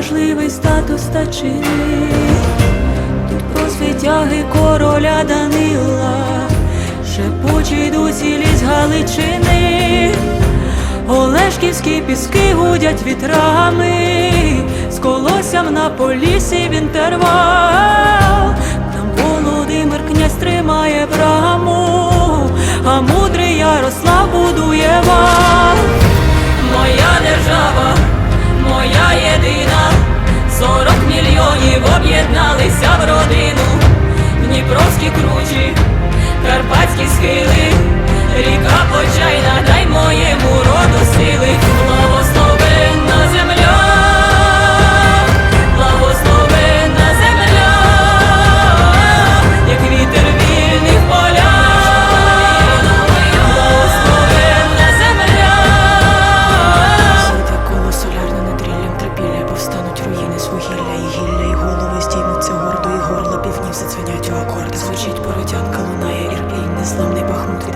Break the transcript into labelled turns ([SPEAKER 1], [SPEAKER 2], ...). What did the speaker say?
[SPEAKER 1] тут неважливий статус та чини, тут про світяги короля Данила, шепочий дусі ліс Галичини, Олешківські піски гудять вітрами, з колоссям на полісі в інтервал. 40 мільйонів об'єдналися в родину, Дніпровські кручі, карпатські схили, ріка почайна, дай моєму. вугілля і гілля, і голови стіймуться гордо, і горла півнів зацвинять у акорди. Звучить поротянка, лунає ірпінь, незламний бахмут від